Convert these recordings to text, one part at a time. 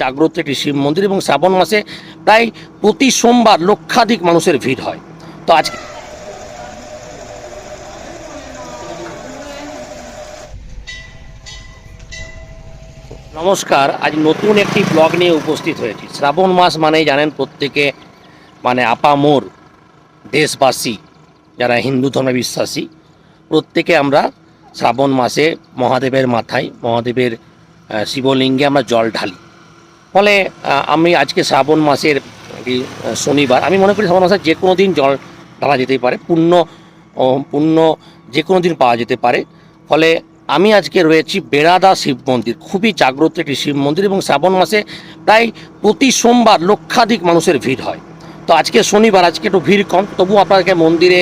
জাগ্রত একটি শিব মন্দির এবং শ্রাবণ মাসে প্রায় প্রতি সোমবার লক্ষাধিক মানুষের ভিড় হয়। তো আজকে নমস্কার, আজ নতুন একটি ব্লগ নিয়ে উপস্থিত হয়েছি। শ্রাবণ মাস মানেই জানেন প্রত্যেকে মানে আপামোর দেশবাসী, যারা হিন্দু ধর্মে বিশ্বাসী, প্রত্যেকে আমরা শ্রাবণ মাসে মহাদেবের মাথায়, মহাদেবের শিবলিঙ্গে আমরা জল ঢালি। ফলে আমি আজকে শ্রাবণ মাসের শনিবার, আমি মনে করি শ্রাবণ মাসে যে কোনো দিন জল ঢালা যেতেই পারে, পূর্ণ পূর্ণ যে কোনো দিন পাওয়া যেতে পারে। ফলে আমি আজকে রয়েছি বেড়াদা শিব মন্দির, খুবই জাগ্রত একটি শিব মন্দির এবং শ্রাবণ মাসে প্রায় প্রতি সোমবার লক্ষাধিক মানুষের ভিড় হয়। তো আজকে শনিবার, আজকে একটু ভিড় কম, তবু আপনাকে মন্দিরে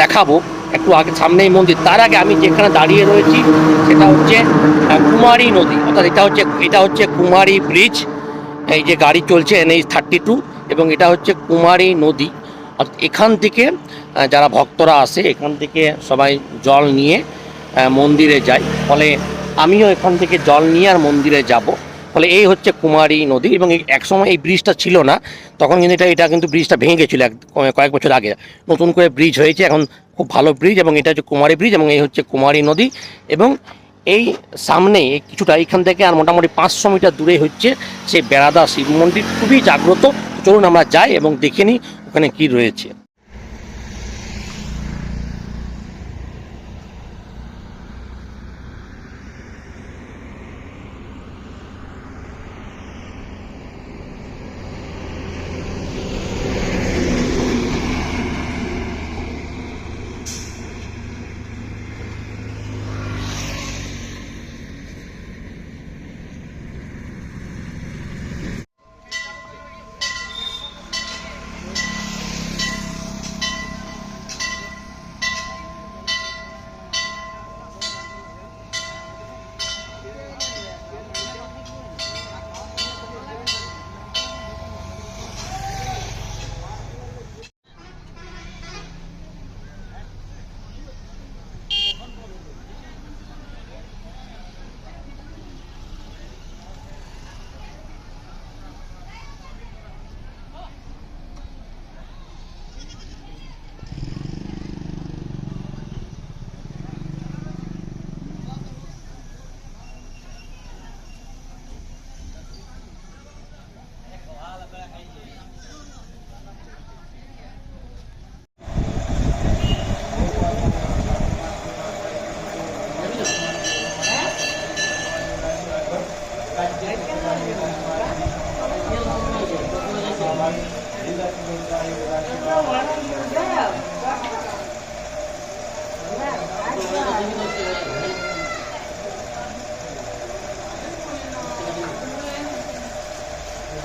দেখাবো। একটু আগে সামনেই মন্দির, তার আগে আমি যেখানে দাঁড়িয়ে রয়েছি সেটা হচ্ছে কুমারী নদী, অর্থাৎ এটা হচ্ছে এটা হচ্ছে কুমারী ব্রিজ। এই যে গাড়ি চলছে এনএইচ থার্টি টু এবং এটা হচ্ছে কুমারী নদী। এখান থেকে যারা ভক্তরা আসে, এখান থেকে সবাই জল নিয়ে মন্দিরে যায়। ফলে আমিও এখান থেকে জল নিয়ে আর মন্দিরে যাব। ফলে এই হচ্ছে কুমারী নদী এবং একসময় এই ব্রিজটা ছিল না। তখন কিন্তু এটা এটা কিন্তু ব্রিজটা ভেঙে গেছিল এক কয়েক বছর আগে। নতুন করে ব্রিজ হয়েছে, এখন খুব ভালো ব্রিজ এবং এটা হচ্ছে কুমারী ব্রিজ এবং এই হচ্ছে কুমারী নদী এবং এই সামনে কিছুটা এখান থেকে আর মোটামুটি পাঁচশো মিটার দূরে হচ্ছে সেই বেড়াদা শিব মন্দির। খুবই জাগ্রত। চলুন আমরা যাই এবং দেখে নিই ওখানে কি রয়েছে।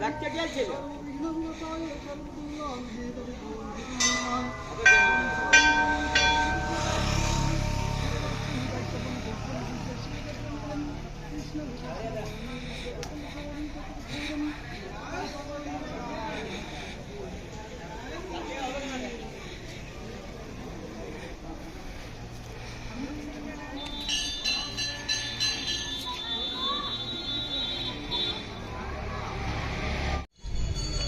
রাখতে গিয়েছিল কৃষ্ণ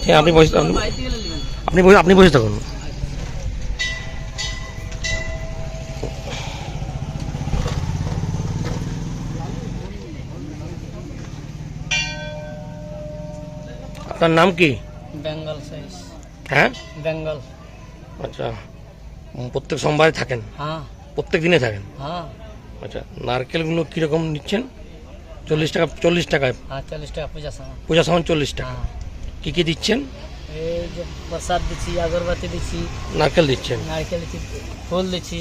হ্যাঁ? আপনি বসে আপনি আপনি বসে আপনি বসে থাকুন। আপনার নাম কি? বেঙ্গল সাইজ। হ্যাঁ? বেঙ্গল। আচ্ছা। প্রত্যেক সোমবারে থাকেন? হ্যাঁ। প্রত্যেক দিনে থাকেন? হ্যাঁ। আচ্ছা নারকেলগুলো কীরকম নিচ্ছেন? চল্লিশ টাকা চল্লিশ টাকায়। হ্যাঁ চল্লিশ টাকা পূজা সামান। পূজা সামান চল্লিশ টাকা। হ্যাঁ। কী কী দিচ্ছেন? এই যে প্রসাদ দিচ্ছি আগরবাতি দিচ্ছি নারকেল দিচ্ছেন। নারকেল দিচ্ছি ফুল দিচ্ছি।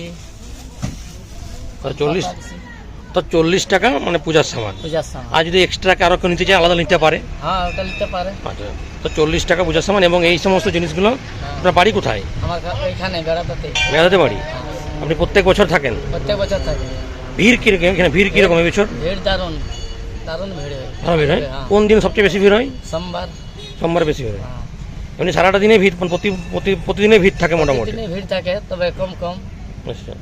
চল্লিশ তো চল্লিশ টাকা মানে পূজার সামান। পূজার সামান। আর যদি এক্সট্রা কারও কেউ নিতে চায় আলাদা নিতে পারে। হ্যাঁ ওটা নিতে পারে। আচ্ছা তো চল্লিশ টাকা পূজার সামান এবং এই সমস্ত জিনিসগুলো হ্যাঁ। আপনার বাড়ি কোথায়? আমার ওইখানে বেড়াতে বেড়াতে বাড়ি? আপনি প্রত্যেক বছর থাকেন? প্রত্যেক বছর থাকে। ভিড় কীরকম? এখানে ভিড় কীরকম এবছর ভিড় দারুণ। দারুণ ভিড় হয়। ভিড় হয়। হ্যাঁ। কোন দিন সবচেয়ে বেশি ভিড় হয়? সোমবার। সোমবার বেশি হবে। এমনি সারাটা দিনে ভিড় প্রতি প্রতি প্রতিদিনে ভিড় থাকে মোটামুটি। ভিড় থাকে তবে কম কম। আচ্ছা।